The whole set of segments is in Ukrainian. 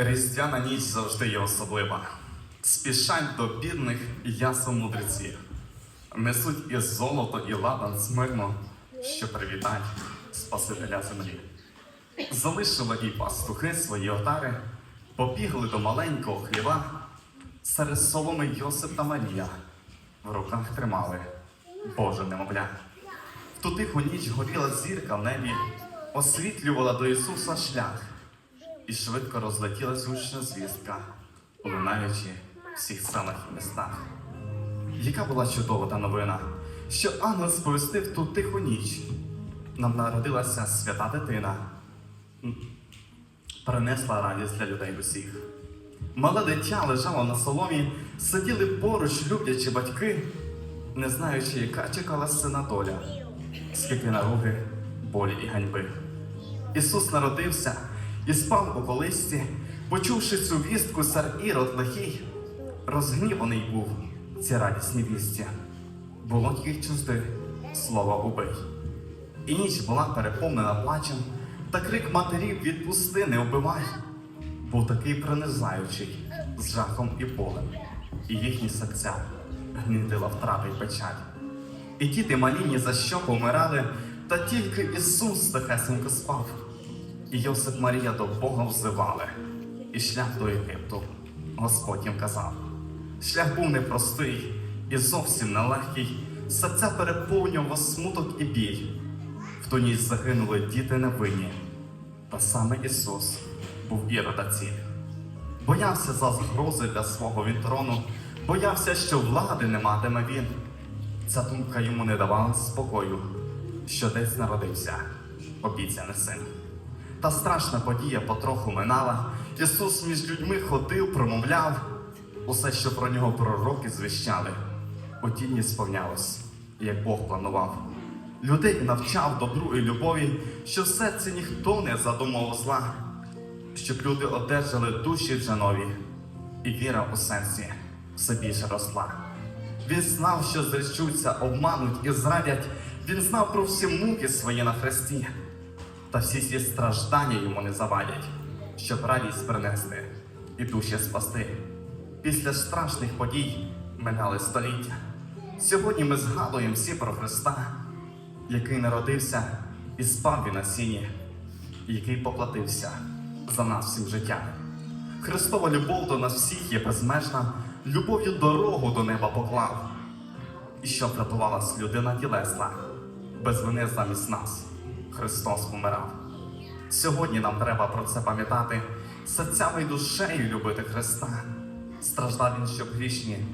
Різдвяна ніч завжди є особлива. Спішать до бідних ясел мудреці. Несуть і золото, і ладан смирно, що привітать Спасителя землі. Залишили і пастухи свої отари, побігли до маленького хліва, серед соломи Йосип та Марія в руках тримали Боже немовля. В ту тиху ніч горіла зірка в небі, освітлювала до Ісуса шлях, і швидко розлетілась гучна звістка, лунаючи всіх і містах. Яка була чудова та новина, що ангел сповістив ту тиху ніч. Нам народилася свята дитина, принесла радість для людей усіх. Мале дитя лежало на соломі, сиділи поруч люблячі батьки, не знаючи, яка чекала сина доля, скільки наруги, болі і ганьби. Ісус народився і спав у колисці, почувши цю вістку, цар Ірод лихий, розгніваний був ці радісні вісті. Було тільки чужди слова убий. І ніч була переповнена плачем, та крик матерів від пустини убивай був такий пронизаючий з жахом і болем, і їхні серця гнітила втрата й печаль. І діти малі ні за що помирали, та тільки Ісус тихесенько спав. І Йосип Марія до Бога взивали, і шлях до Єгипту Господь їм казав. Шлях був непростий і зовсім нелегкий, серця переповнював смуток і біль. В ту ніч загинули діти невинні, та саме Ісус був ірода ціль. Боявся за загрози для свого він трону, боявся, що влади не матиме він. Ця думка йому не давала спокою, що десь народився обіцяний син. Та страшна подія потроху минала. Ісус між людьми ходив, промовляв усе, що про нього пророки звіщали. У тіні сповнялось, як Бог планував. Людей навчав добру і любові, що в серці ніхто не задумав зла, щоб люди одержали душі вже і віра у серці все більше росла. Він знав, що зречуться, обмануть і зрадять. Він знав про всі муки свої на хресті, та всі ці страждання йому не завадять, щоб радість принести і душі спасти. Після страшних подій минали століття. Сьогодні ми згадуємо всі про Христа, який народився і спав він на сіні, який поплатився за нас всім життя. Христова любов до нас всіх є безмежна, любов'ю дорогу до неба поклав. І щоб врятувалась людина тілесна, без вини замість нас Христос помирав. Сьогодні нам треба про це пам'ятати, серцями й душею любити Христа. Страждав він, щоб грішні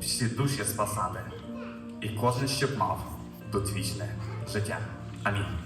всі душі спасати, і кожен щоб мав тут вічне життя. Амінь.